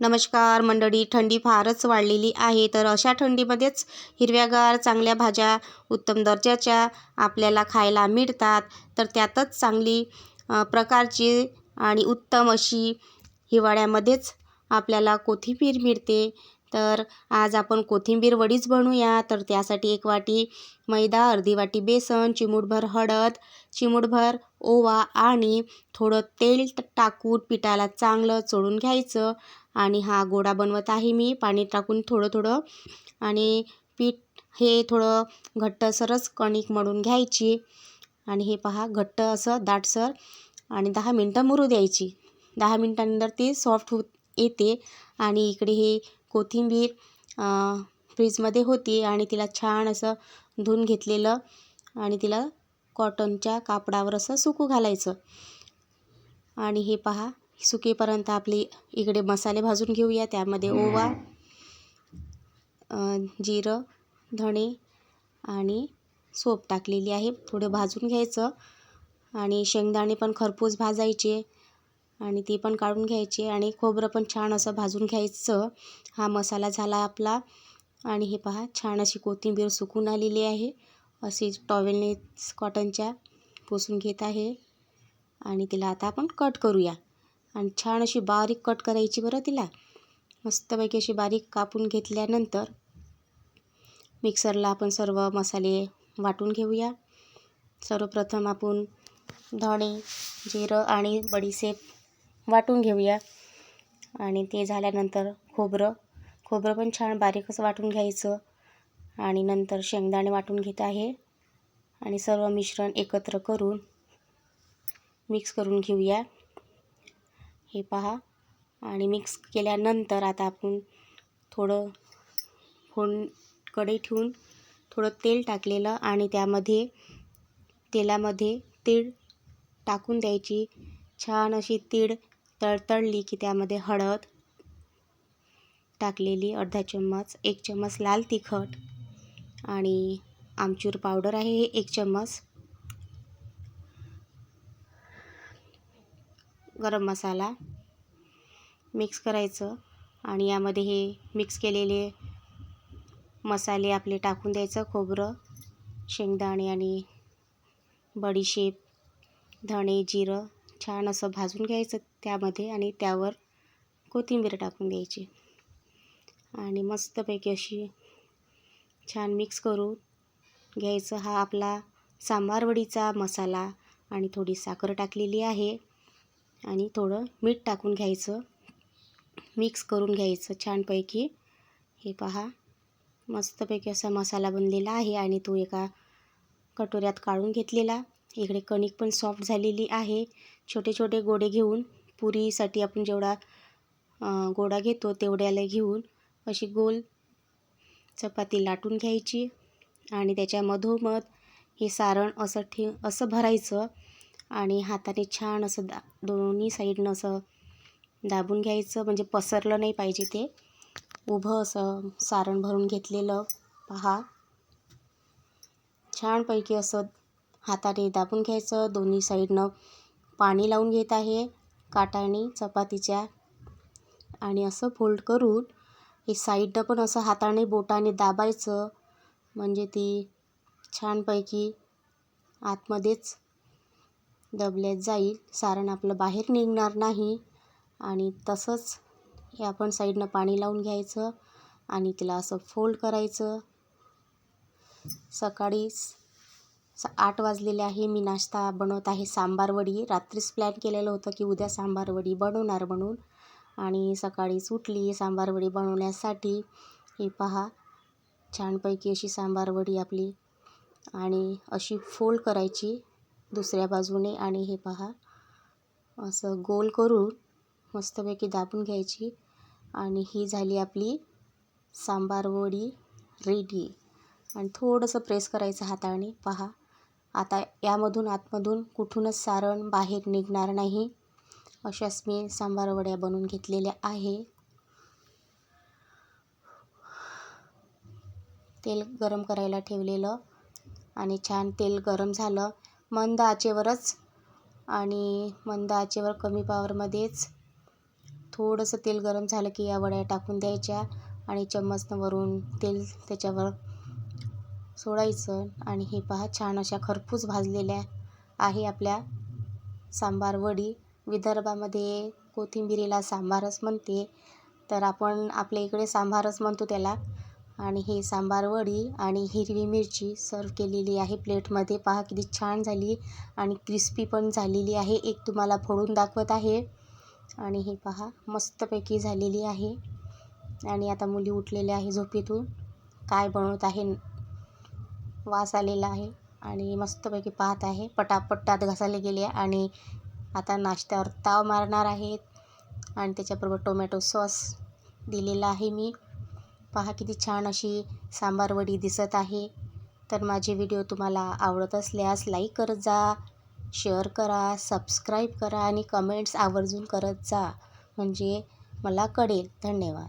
नमस्कार मंडळी थंडी फारच वाढलेली आहे तर अशा थंडीमध्येच हिरव्यागार चांगल्या भाज्या उत्तम दर्जाच्या आपल्याला खायला मिळतात. तर त्यातच चांगली प्रकारची आणि उत्तम अशी हिवाळ्यामध्येच आपल्याला कोथिंबीर मिळते. तर आज आपण कोथिंबीर वडीच बनवूया. तर त्यासाठी एक वाटी मैदा अर्धी वाटी बेसन चिमूटभर हळद चिमूटभर ओवा आणि थोडं तेल टाकून पिठाला चांगलं चोळून घ्यायचं. आणि हा गोडा बनवत आहे मी. पाणी टाकून थोडं थोडं. आणि पीठ हे थोडं घट्टसरच कणिक मळून घ्यायची. आणि हे पहा घट्ट असं दाटसर. आणि दहा मिनटं मुरू द्यायची. दहा मिनटानंतर ती सॉफ्ट होत येते आणि इकडे हे कोथिंबीर फ्रीजमध्ये होती आणि तिला छान असं धुवून घेतलेलं आणि तिला कॉटनच्या कापडावर असं सुकू घालायचं. आणि हे पहा सुकेपर्यंत आपले इकडे मसाले भाजून घेऊया. त्यामध्ये ओवा जिरं धणे आणि सोप टाकलेली आहे. थोडं भाजून घ्यायचं आणि शेंगदाणे पण खरपूस भाजायचे. आणि ती पण काढून घ्यायची आणि खोबरं पण छान असं भाजून घ्यायचं. हा मसाला झाला आपला. आणि हे पहा छान अशी कोथिंबीर सुकून आलेली आहे. अशी टॉवेलने कॉटनच्या पुसून घेत आहे. आणि तिला आता आपण कट करूया. आणि छान अशी बारीक कट करायची बरं तिला. मस्तपैकी अशी बारीक कापून घेतल्यानंतर मिक्सरला आपण सर्व मसाले वाटून घेऊया. सर्वप्रथम आपण धणे जिरं आणि बडीसेप वाटून घेऊया. आणि ते झाल्यानंतर खोबरं. खोबरं पण छान बारीकच वाटून घ्यायचं. आणि नंतर शेंगदाणे वाटून घेत आहे. आणि सर्व मिश्रण एकत्र करून मिक्स करून घेऊया. हे पहा. आणि मिक्स केल्यानंतर आता आपण थोडं फोन कढई ठेवून थोडं तेल टाकलेलं आणि त्यामध्ये तेलामध्ये तीळ टाकून द्यायची. छान अशी तीळ तळतळली की त्यामध्ये हळद टाकलेली अर्धा चम्मच एक चम्मच लाल तिखट आणि आमचूर पावडर आहे हे एक चम्मच. गरम मसाला मिक्स करायचं आणि यामध्ये हे मिक्स केलेले मसाले आपले टाकून द्यायचं खोबरं शेंगदाणे आणि बडीशेप धणे जिरं छान असं भाजून घ्यायचं त्यामध्ये आणि त्यावर कोथिंबीर टाकून द्यायची. आणि मस्तपैकी अशी छान मिक्स करून घ्यायचं हा आपला सांबार वडीचा मसाला आणि थोडी साखर टाकलेली आहे. आणि थोडं मीठ टाकून घ्यायचं. मिक्स करून घ्यायचं छानपैकी. हे पहा मस्तपैकी असा मसाला बनलेला आहे आणि तो एका कटोऱ्यात काढून घेतलेला. इकडे कणिक पण सॉफ्ट झालेली आहे. छोटे छोटे गोडे घेऊन पुरीसाठी आपण जेवढा गोडा घेतो तेवढ्याला घेऊन अशी गोल चपाती लाटून घ्यायची आणि त्याच्या मधोमध हे सारण असं ठे असं भरायचं आणि हाताने छान असं दा दोन्ही साईडनं असं दाबून घ्यायचं. म्हणजे पसरलं नाही पाहिजे ते. उभं असं सारण भरून घेतलेलं पहा. छानपैकी असं हाताने दाबून घ्यायचं. दोन्ही साईडनं पाणी लावून घेत आहे. काटाने चपातीच्या. आणि असं फोल्ड करून हे साईडनं पण असं हाताने बोटाने दाबायचं. म्हणजे ती छानपैकी आतमध्येच दबल्यात जाईल. सारण आपलं बाहेर निघणार नाही. आणि तसंच हे आपण साईडनं पाणी लावून घ्यायचं. आणि तिला असं फोल्ड करायचं. सकाळीच आठ वाजलेले आहे. मी नाश्ता बनवत आहे. सांबार वडी. रात्रीच प्लॅन केलेलं होतं की उद्या सांबार वडी बनवणार म्हणून. आणि सकाळीच उठली सांबार वडी बनवण्यासाठी. हे पहा. छानपैकी अशी सांबार वडी आपली. आणि अशी फोल्ड करायची दुसऱ्या बाजूने. आणि हे पहा. असं गोल करून मस्तपैकी दाबून घ्यायची. आणि ही झाली आपली सांबार वडी रेडी आणि थोडंसं प्रेस करायचं हाताने. पहा. आता यामधून आतमधून कुठूनच सारण बाहेर निघणार नाही अशाच मी सांबार वड्या बनवून घेतलेल्या आहे. तेल गरम करायला ठेवलेलं आणि छान तेल गरम झालं. मंद आचेवरच आणि मंद आचेवर कमी पावरमध्येच थोडंसं तेल गरम झालं की या वड्या टाकून द्यायच्या आणि चम्मचनं वरून तेल त्याच्यावर सोडायचं आणि हे पहा छान अशा खरपूस भाजलेल्या आहे आपल्या सांबार वडी. विदर्भामध्ये कोथिंबिरीला सांबारच म्हणते. तर आपण आपल्या इकडे सांबारच म्हणतो त्याला. आणि हे सांबार वडी आणि हिरवी मिरची सर्व केलेली आहे प्लेटमध्ये. पहा किती छान झाली आणि क्रिस्पी पण झालेली आहे. एक तुम्हाला फोडून दाखवत आहे. आणि हे पहा मस्तपैकी झालेली आहे. आणि आता मुली उठलेल्या आहे झोपेतून. काय बनवत आहे? वास आलेला आहे आणि मस्तपैकी पाहत आहे. पटापट दात घासायला गेले आणि आता नाश्त्यावर ताव मारणार आहेत. आणि त्याच्याबरोबर टोमॅटो सॉस दिलेला आहे मी. पहा किती छान अशी सांबार वडी दिसत आहे. तर माझे व्हिडिओ तुम्हाला आवडत असल्यास लाईक करत जा शेअर करा सबस्क्राईब करा आणि कमेंट्स आवर्जून करत जा. म्हणजे मला कळेल. धन्यवाद.